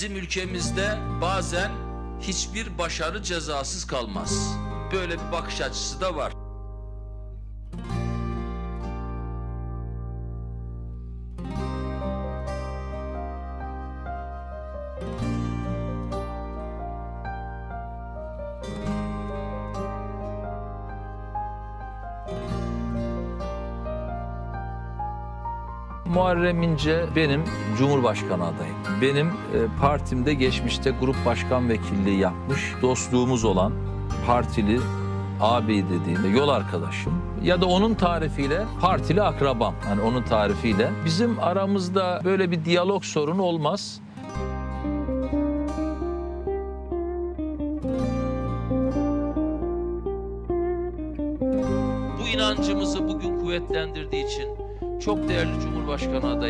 Bizim ülkemizde bazen hiçbir başarı cezasız kalmaz. Böyle bir bakış açısı da var. Muharrem İnce benim Cumhurbaşkanı adayım. Benim e, partimde geçmişte grup başkan vekilliği yapmış, dostluğumuz olan partili abi dediğim yol arkadaşım ya da onun tarifiyle partili akrabam. Hani onun tarifiyle bizim aramızda böyle bir diyalog sorunu olmaz. Bu inancımızı bugün kuvvetlendirdiği için çok değerli Cumhurbaşkanı adayı